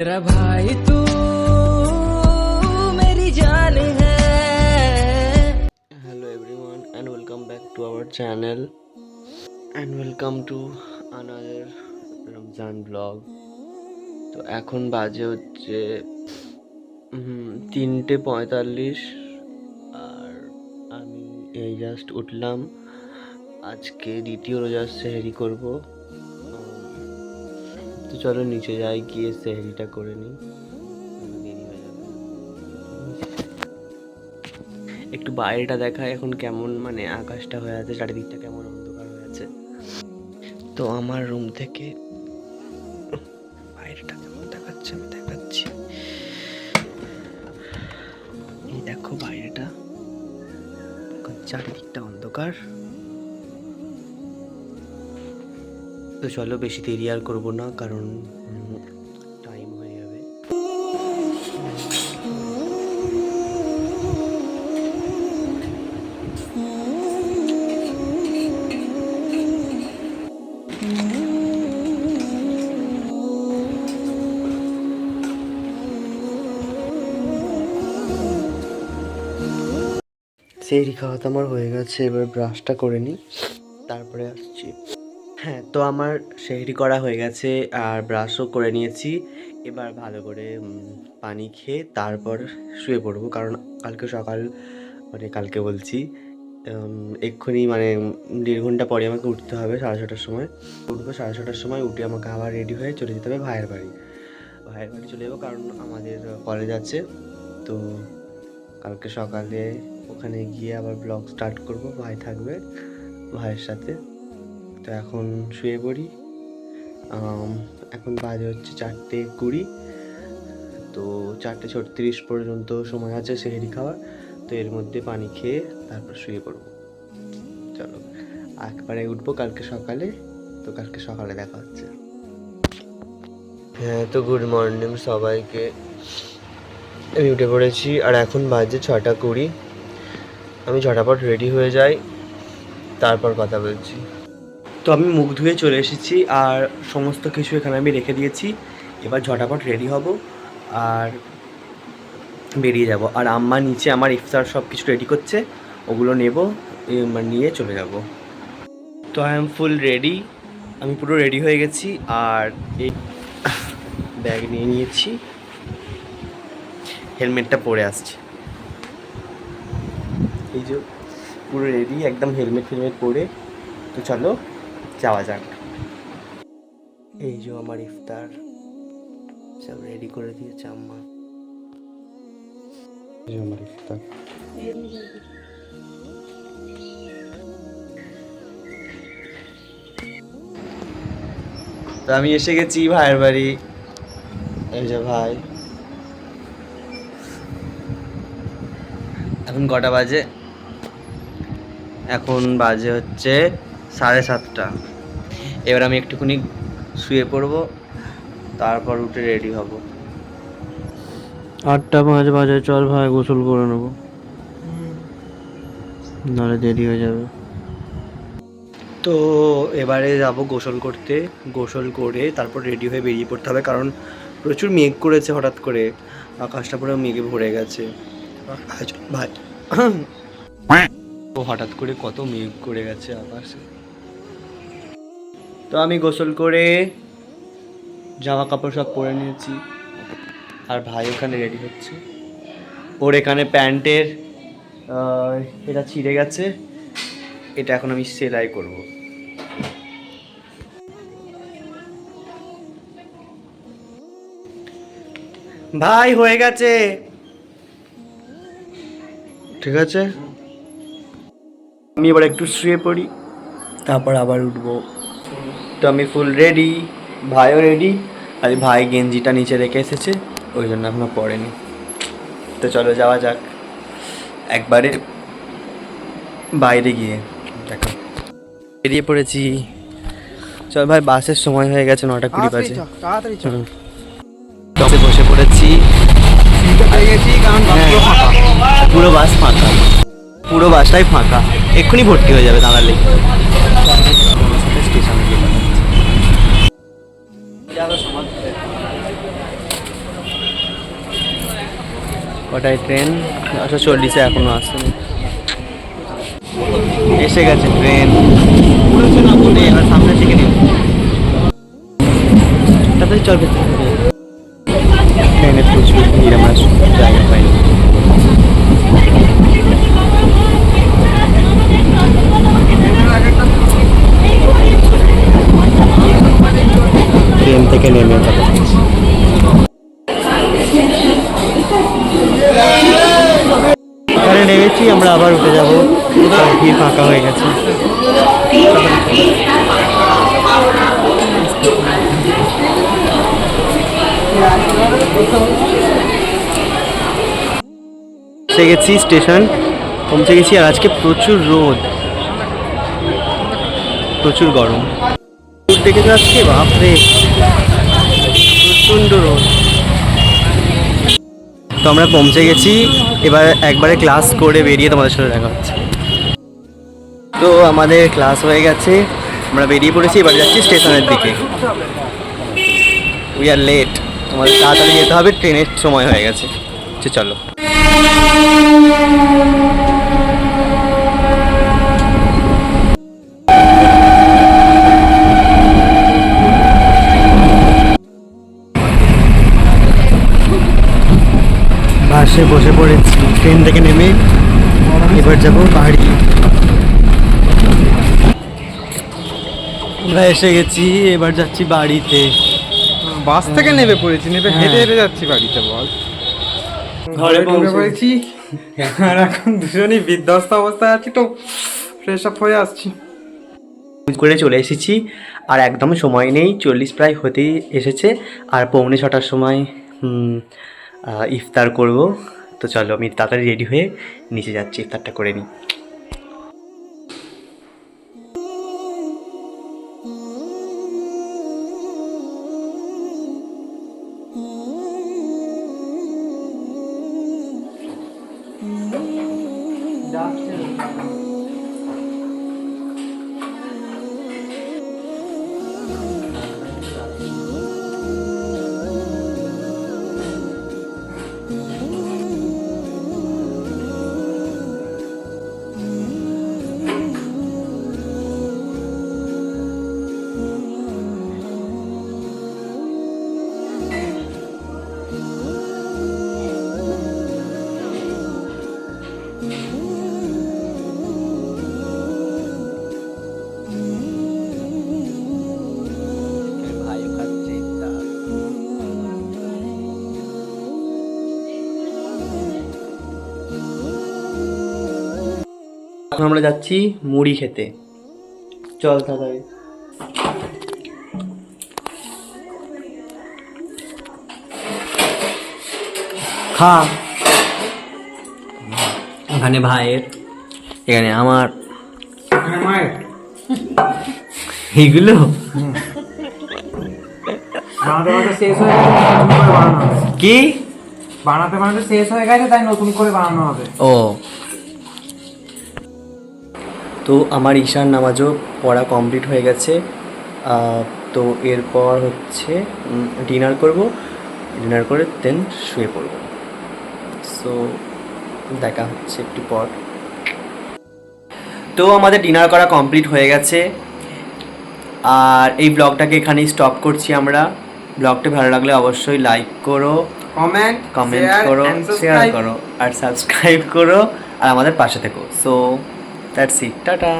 तेरा भाई तू मेरी जान है hello everyone and welcome back to our channel and welcome to another Ramzan blog তো এখন বাজে হচ্ছে উম, তিনটে পঁয়তাল্লিশ আর আমি এই জাস্ট উঠলাম আজকে দ্বিতীয় রোজার সেহেরি করব তো চলো নিচে যাই, গিয়ে সেহেরিটা করে নিই। একটু বাইরেটা দেখায় এখন কেমন মানে আকাশটা হয়ে আছে, চারিদিকটা কেমন অন্ধকার হয়ে আছে। তো আমার রুম থেকে বাইরেটা কেমন দেখাচ্ছে, আমি দেখাচ্ছি। দেখো বাইরেটা। চারিদিকটা অন্ধকার। তো চলো বেশি দেরি আর করব না, কারণ টাইম হয়ে যাবে। সেই খাওয়া তো আমার হয়ে গেছে, এবার ব্রাশটা করে নিই তারপরে আসছি। হ্যাঁ তো আমার সেহরি করা হয়ে গেছে, আর ব্রাশও করে নিয়েছি। এবার ভালো করে পানি খেয়ে তারপর শুয়ে পড়ব, কারণ কালকে সকাল মানে কালকে বলছি এক্ষুনি মানে দেড় ঘণ্টা পরে আমাকে উঠতে হবে সাড়ে ছটার সময়। উঠবো সাড়ে ছটার সময়, উঠে আমাকে আবার রেডি হয়ে চলে যেতে হবে ভাইয়ের বাড়ি। ভাইয়ের বাড়ি চলে যাব, কারণ আমাদের কলেজ আছে। তো কালকে সকালে ওখানে গিয়ে আবার ব্লগ স্টার্ট করব, ভাই থাকবে, ভাইয়ের সাথে। তো এখন শুয়ে পড়ি। এখন বাজে হচ্ছে চারটে কুড়ি। তো চারটে ছত্রিশ পর্যন্ত সময় আছে সেহেরি খাওয়ার। তো এর মধ্যে পানি খেয়ে তারপর শুয়ে পড়ব। চলো, একবারে উঠবো কালকে সকালে। তো কালকে সকালে দেখা হচ্ছে। হ্যাঁ তো গুড মর্নিং সবাইকে। আমি উঠে পড়েছি আর এখন বাজে ছটা কুড়ি। আমি ঝটাপট রেডি হয়ে যাই। তারপর কথা বলছি। তো আমি মুখ ধুয়ে চলে এসেছি আর সমস্ত কিছু এখানে আমি রেখে দিয়েছি। এবার ঝটাপট রেডি হব আর বেরিয়ে যাব। আর আম্মা নিচে আমার ইফতার সব কিছু রেডি করছে, ওগুলো নেব নিয়ে চলে যাব। তো আই এম ফুল রেডি আমি পুরো রেডি হয়ে গেছি আর এই ব্যাগ নিয়ে নিয়েছি। হেলমেটটা পরে আসছে। এই যে পুরো রেডি একদম হেলমেট ফেলমেট পরে। তো চলো যাওয়া যাক। এই যে আমার ইফতার। সব রেডি করে দিয়েছে আম্মা। আমার ইফতার। তো আমি এসে গেছি ভাইয়ের বাড়ি। এই যে ভাই। এখন কটা বাজে? এখন বাজে হচ্ছে সাড়ে সাতটা। এবার আমি একটুখানি শুয়ে পড়ব তারপর উঠে রেডি হব। আটটা পাঁচ বাজে চল ভাই গোসল করে নেব। নাহলে দেরি হয়ে যাবে। তো এবারে যাব গোসল করতে। গোসল করে তারপর রেডি হয়ে বেরিয়ে পড়তে হবে কারণ প্রচুর মেঘ করেছে হঠাৎ করে। আকাশটা পুরো মেঘে ভরে গেছে। ভাই ভাই ও হঠাৎ করে কত মেঘ করে গেছে আকাশে। তো আমি গোসল করে জামা কাপড় সব পরে নিয়েছি। আর ভাই ওখানে রেডি হচ্ছে। ওর এখানে প্যান্টের এটা ছিঁড়ে গেছে। এটা এখন আমি সেলাই করব। ভাই, হয়ে গেছে। ঠিক আছে? আমি এবার একটু শুয়ে পড়ি, তারপর আবার উঠবো। তো আমি ফুল রেডি ভাইও রেডি আর ভাই গেঞ্জিটা নিচে রেখে এসেছে ওই জন্য এখনও পড়েনি তো চলো যাওয়া যাক। একবারে বাইরে গিয়ে দেখো। বেরিয়ে পড়েছি। চল ভাই বাসের সময় হয়ে গেছে নটা কুড়ি বাজে। বাসে বসে পড়েছি। হ্যাঁ, পুরো বাস ফাঁকা। পুরো বাসটাই ফাঁকা। এক্ষুনি ভর্তি হয়ে যাবে দাঁড়ালে কটায় ট্রেন দশটা চল্লিশে এখনও আসেনি। এসে গেছে ট্রেন এবার সামনে থেকে নিন তাড়াতাড়ি চল ট্রেনে প্রচুর ভিড়, আমরা জায়গা পাইনি। ট্রেন থেকে নেমে কথা নেমেছি আমরা আবার উঠে যাব। ভিড় ফাঁকা হয়ে গেছে। গেছি স্টেশন, পৌঁছে গেছি আর আজকে প্রচুর রোদ। প্রচুর গরম। তো আজকে? বাপরে! প্রচণ্ড রোদ। তো আমরা পৌঁছে গেছি। এবার একবারে ক্লাস করে বেরিয়ে তোমাদের সাথে দেখা হচ্ছে। তো আমাদের ক্লাস হয়ে গেছে। আমরা বেরিয়ে পড়েছি, এবার যাচ্ছি স্টেশনের দিকে। উই আর লেট তোমাদের তাড়াতাড়ি যেতে হবে, ট্রেনের সময় হয়ে গেছে। চলো। বাসে বসে পড়েছি ট্রেন থেকে নেমে এবার যাব বাড়ি আমরা এসে গেছি এবার যাচ্ছি বাড়িতে। বাস থেকে নেমে পড়েছি নেমে হ্যাঁ। হেঁটে হেঁটে যাচ্ছি বাড়িতে বল। ঘরে ঢুকে পড়েছি। আর এখন দুজনই বিধ্বস্ত অবস্থায় আছি তো ফ্রেশ আপ হয়ে আসছি। করে চলে এসেছি আর একদম সময় নেই চল্লিশ প্রায় হতেই এসেছে আর পৌনে ছটার সময় ইফতার করব। তো চলো আমি তাড়াতাড়ি রেডি হয়ে নিচে যাচ্ছি ইফতারটা করে নিই। আমরা যাচ্ছি মুড়ি খেতে। চল তাড়াতাড়ি খা। ওখানে ভাইয়ের এখানে আমার। হয়ে হবে। কি? বানাতে বানাতে শেষ হয়ে গেছে তাই নতুন করে বানানো হবে। ও। তো আমার ঈশান নামাজও পড়া কমপ্লিট হয়ে গেছে। তো এরপর হচ্ছে ডিনার করব। ডিনার করে দেন শুয়ে পড়ব। সো দেখা হচ্ছে একটু পর। তো আমাদের ডিনার করা কমপ্লিট হয়ে গেছে। আর এই ব্লগটাকে এখানেই স্টপ করছি আমরা। ব্লগটা ভালো লাগলে অবশ্যই লাইক করো কমেন্ট কমেন্ট করো শেয়ার করো আর সাবস্ক্রাইব করো আর আমাদের পাশে থেকো। So that's it tata